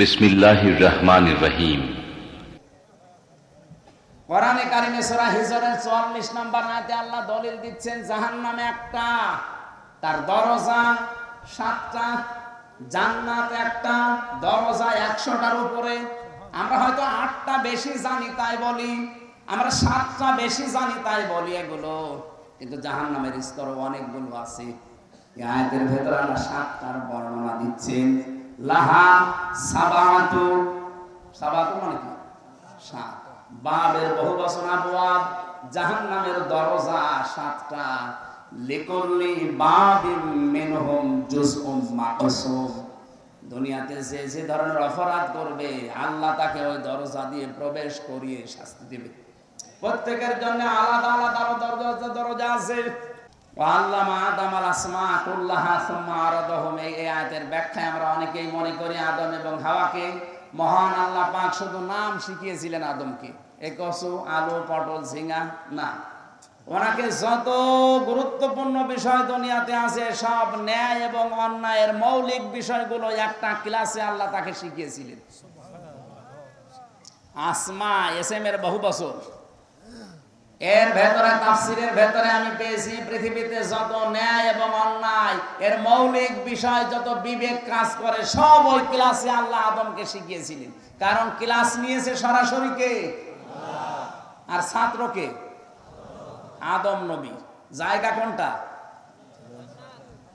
বিসমিল্লাহির রহমানির রহিম। কোরআনে কারিমে সূরা হিজরের 44 নম্বর আয়াতে আল্লাহ দলিল দিচ্ছেন, জাহান্নামে একটা, তার দরজা সাতটা, জান্নাত একটা, দরজা উপরে। আমরা হয়তো আটটা বেশি জানি তাই বলি, আমরা সাতটা বেশি জানি তাই বলি এগুলো। কিন্তু জাহান্নামের স্তর অনেকগুলো আছে। আয়াতের সাতটার বর্ণনা দিচ্ছেন। লাহা সাবাতু। সাবাতু মানে কি? সাত। বাবের বহু দরজা সাতটা। লিকুল্লি মিনহুম জুজউম মাকসুম। দুনিয়াতে যে যে ধরনের অপরাধ করবে, আল্লাহ তাকে ওই দরজা দিয়ে প্রবেশ করিয়ে শাস্তি দেবে। প্রত্যেকের জন্য আলাদা আলাদা দরজা দরজা আছে। মনে করি আদম এবং মহান আল্লাহ শুধু নাম শিখিয়েছিলেন আদমকে। আলু, পটল ঝিঙ্গা না। ওনাকে যত গুরুত্বপূর্ণ বিষয় দুনিয়াতে আছে, সব ন্যায় এবং অন্যায়ের মৌলিক বিষয়গুলো একটা ক্লাসে আল্লাহ তাকে শিখিয়েছিলেন। আসমা এস এম এর বহু বছর। এর ভেতরে তাফসিরের ভেতরে আমি পেয়েছি পৃথিবীতে যত ন্যায় এবং অন্যায়, এর মৌলিক বিষয় যত বিবেক কাজ করে, সব ওই ক্লাসে আল্লাহ আদমকে শিখিয়েছিলেন। কারণ ক্লাস নিয়েছে সরাসরি কে? আর ছাত্রকে আদম নবী। জায়গা কোনটা?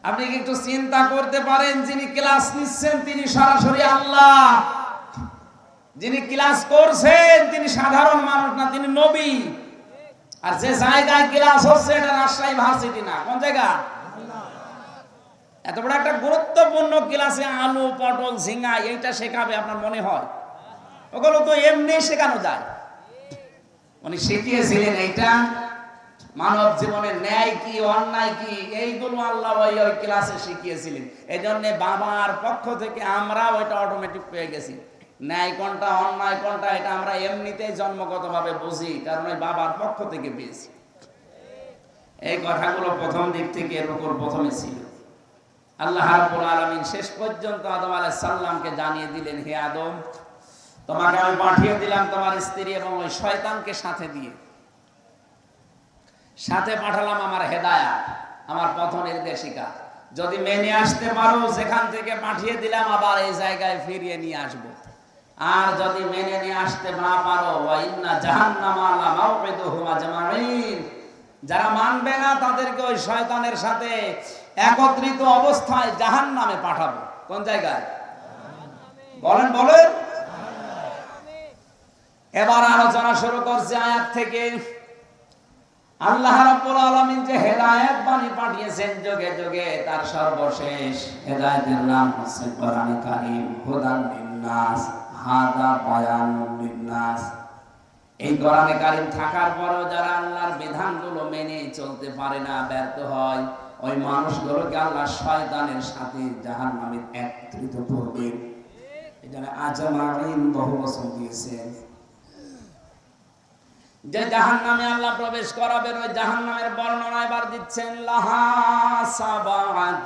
আপনি কি একটু চিন্তা করতে পারেন, যিনি ক্লাস নিচ্ছেন তিনি সরাসরি আল্লাহ। যিনি ক্লাস করছেন তিনি সাধারণ মানুষ না, তিনি নবী। আর যে জায়গায় ক্লাস হচ্ছে, এটা রাজশাহী ভার্সিটি না। কোন জায়গা? এত বড় একটা গুরুত্বপূর্ণ ক্লাসে আলু, পটল ঝিঙ্গা এইটা শেখাবে আপনার মনে হয়? ওগুলো তো এমনি শেখানো যায়। উনি শিখিয়েছিলেন এইটা। মানব জীবনের ন্যায় কি, অন্যায় কি, এইগুলো আল্লাহ ওই ওই ক্লাসে শিখিয়েছিলেন। এই জন্য বাবার পক্ষ থেকে আমরা ওইটা অটোমেটিক পেয়ে গেছি। ন্যায় কোনটা, অন্যায় কোনটা, এটা আমরা এমনিতেই জন্মগতভাবে বুঝি, কারণ ওই বাবার পক্ষ থেকে পেয়েছি। এই কথাগুলো প্রথম দিক থেকে এর উপর প্রথমে ছিল। আল্লাহ রাব্বুল আলামিন শেষ পর্যন্ত আদম আলাইহিস সালামকে জানিয়ে দিলেন, হে আদম, তোমাকে আমি পাঠিয়ে দিলাম তোমার স্ত্রী এবং ওই শয়তানকে সাথে দিয়ে। সাথে পাঠালাম আমার হেদায়া আমার পথ নির্দেশিকা। যদি মেনে আসতে পারো, যেখান থেকে পাঠিয়ে দিলাম, আবার এই জায়গায় ফিরিয়ে নিয়ে আসব। আর যদি মেনে নিয়ে আসতে না পারো যারা মানবে না, তাদেরকে ওই শয়তানের সাথে একত্রিত অবস্থায় জাহান্নামে পাঠাবো। কোন জায়গায়? বলেন বলেন। এবার আলোচনা শুরু করছে আয়াত থেকে। আল্লাহ আলামিন যে হেদায়েত বাণী পাঠিয়েছেন যুগে যুগে, তার সর্বশেষ হেদায়েতের নাম হচ্ছে কারীম, হুদান লিন্নাস। হাদা এই কোরআনে কারীম থাকার যারা আল্লাহর বিধানগুলো মেনে চলতে পারে না, ব্যর্থ হয়, ওই মানুষগুলোকে আল্লাহ শয়তানের সাথে জাহান্নামে একত্রিত করবে। এই জন্য আজমাইন বহু বছর দিয়েছেন যে জাহান নামে আল্লাহ প্রবেশ করাবেন, ওই জাহান নামের বর্ণনা এবার দিচ্ছেন, লাহা এই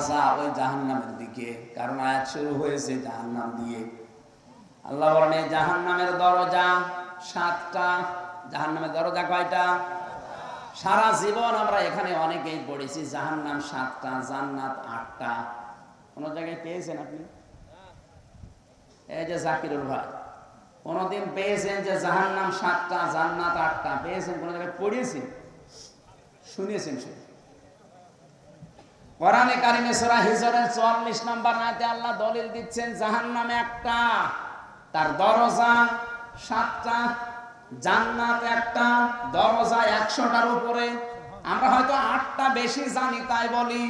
মাসা ওই জাহান নামের দিকে, কারণ আয়াত শুরু হয়েছে জাহান নাম দিয়ে। আল্লাহ বলেন এই জাহান নামের দরজা সাতটা জাহান নামের দরজা কয়টা? সারা জীবন আমরা এখানে অনেকেই পড়েছি জাহান নাম সাতটা, জান্নাত আটটা। কোন জায়গায় পেয়েছেন আপনি? এই যে জাকিরুল ভাই, কোনদিন পেয়েছেন যে জাহান নাম সাতটা, জান্নাত আটটা? পেয়েছেন? কোন জায়গায় পড়িয়েছেন? শুনিয়েছেন সে কোরআনে কারিমে সূরা হিজরের 44 নম্বর আয়াতে আল্লাহ দলিল দিচ্ছেন, জাহান্নামে একটা, তার দরজা সাতটা, জান্নাত একটা, দরজা একশোটার উপরে। আমরা হয়তো আটটা বেশি জানি তাই বলি,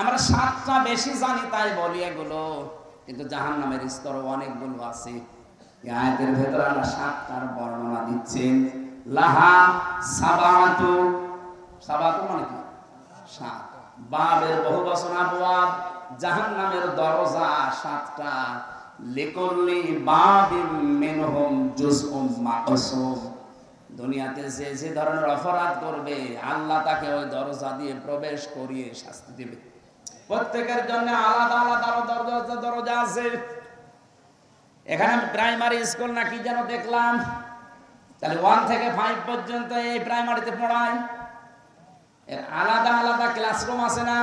আমরা সাতটা বেশি জানি তাই বলি এগুলো। কিন্তু জাহান্নামের স্তর অনেকগুলো আছে। আয়াতের ভেতরে আল্লাহ সাতটার বর্ণনা দিচ্ছেন। লাহা সাবাতু সাবাতু মানে কি? সাত। বাবের বহু বছর আবওয়াব জাহান্নামের দরজা সাতটা। মাকসুম। দুনিয়াতে যে যে ধরনের অপরাধ করবে, আল্লাহ তাকে ওই দরজা দিয়ে প্রবেশ করিয়ে শাস্তি দেবে। প্রত্যেকের জন্য আলাদা আলাদা দরজা দরজা আছে। এখানে প্রাইমারি স্কুল না কি যেন দেখলাম? তাহলে ওয়ান থেকে ফাইভ পর্যন্ত এই প্রাইমারিতে পড়ায়। এর আলাদা আলাদা ক্লাসরুম আছে না?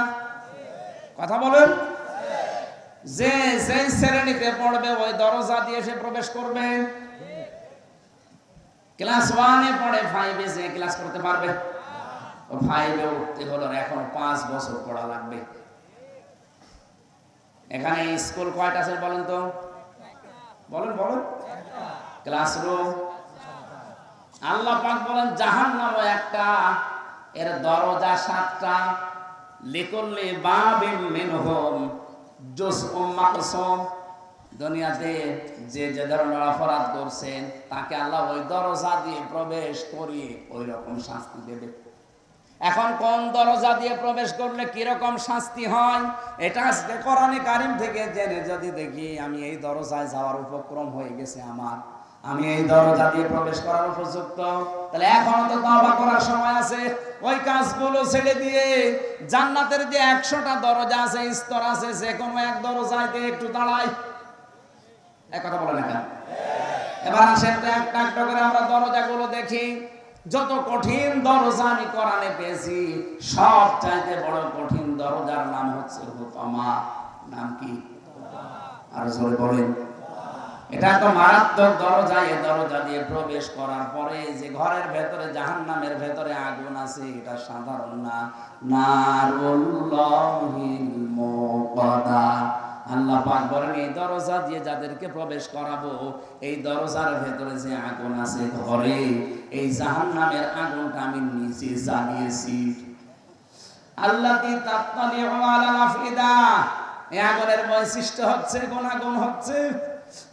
কথা বলুন। যে যেই শ্রেণীতে পড়বে, ওই দরজা দিয়ে সে প্রবেশ করবে। ক্লাস ওয়ানে পড়ে ফাইভে সে ক্লাস করতে পারবে। ফাইভে উঠতে হলো এখন পাঁচ বছর পড়া লাগবে। এখানে স্কুল কয়টা আছে বলেন তো? বলেন বলেন। ক্লাসরুম আল্লাহ পাক বলেন জাহান্নাম একটা। এর দরজা সাতটা। লিকুল্লি বাবিন মিনহুম জুজউম মাকসুম। দুনিয়াতে যে যে ধরনের অপরাধ করছেন, তাকে আল্লাহ ওই দরজা দিয়ে প্রবেশ করিয়ে ওই রকম শাস্তি দেবে। এখন কোন দরজা দিয়ে প্রবেশ করলে কীরকম শাস্তি হয়, এটা আজকে কোরআনে কারিম থেকে জেনে যদি দেখি, আমি এই দরজায় যাওয়ার উপক্রম হয়ে গেছে আমার। আমি এই দরজা দিয়ে প্রবেশ করার উপযুক্ত। তাহলে এখনও তো তওবা করার সময় আছে। ওই কাজগুলো ছেড়ে দিয়ে জান্নাতের যে একশোটা দরজা আছে, স্তর আছে, যে কোনো এক দরজায় দিয়ে একটু দাঁড়াই। এক কথা বলে না এবার আসেন তো একটা একটা করে আমরা দরজাগুলো দেখি। যত কঠিন দরজা আমি কোরআনে পেয়েছি, সব চাইতে বড় কঠিন দরজার নাম হচ্ছে হুতামা নাম কি? আর জোরে বলেন। এটা তো মারাত্মক দরজা, এই দরজা দিয়ে প্রবেশ করার পরে যে ঘরের ভেতরে, জাহান্নামের ভেতরে আগুন আছে, এটা সাধারণ না। আল্লাহ পাক বলেন, এই দরজা দিয়ে যাদেরকে প্রবেশ করাবো, এই দরজার ভেতরে যে আগুন আছে ঘরে, এই জাহান্নামের আগুনটা আমি নিচে জ্বালিয়েছি। আল্লাহ আগুনের বৈশিষ্ট্য হচ্ছে আগুন হচ্ছে?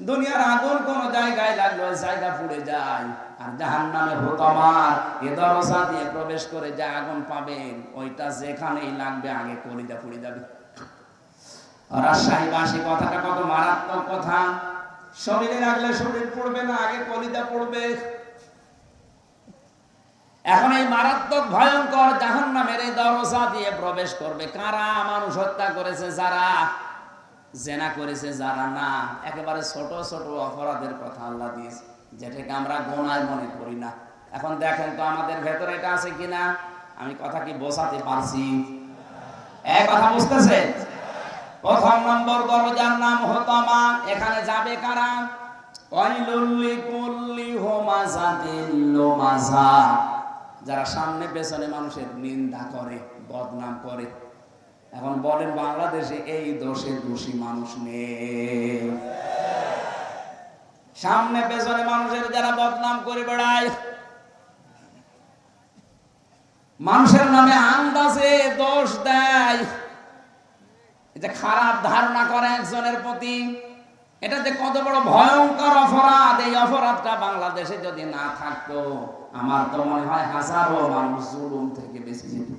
দুনিয়ার আগুন কোন জায়গায় লাগল, জায়গা পুড়ে যায়। আর জাহান নামে হোতামার এ দরজা দিয়ে প্রবেশ করে যে আগুন পাবেন, ওইটা যেখানেই লাগবে আগে কলিজা পুড়ে যাবে। কথাটা কত মারাত্মক কথা। শরীরে লাগলে শরীর পড়বে না, আগে কলিজা পড়বে। এখন এই মারাত্মক, ভয়ঙ্কর জাহান নামের এই দরজা দিয়ে প্রবেশ করবে। কারা মানুষ হত্যা করেছে? যারা জেনা করেছে যারা না, একেবারে ছোট ছোট অপরাধের কথা আল্লাহ দিয়েছে, যেটাকে আমরা গোনায় মনে করি না। এখন দেখেন তো আমাদের ভেতরে এটা আছে কিনা আমি কথা কি বোঝাতে পারছি? এক কথা বুঝতেছে? প্রথম নম্বর দরজার নাম হতামা এখানে যাবে কারা? যারা সামনে পেছনে মানুষের নিন্দা করে, বদনাম করে এখন বলেন বাংলাদেশে এই দোষে দোষী মানুষ নেই। সামনে পেছনে মানুষের যারা বদনাম করে বেড়ায়, মানুষের নামে আন্দাজে দোষ দেয়। এটা খারাপ ধারণা করে একজনের প্রতি, এটা যে কত বড় ভয়ঙ্কর অপরাধ, এই অপরাধটা বাংলাদেশে যদি না থাকতো, আমার তো মনে হয় হাজারো মানুষ জুলুম থেকে বেশি যেত।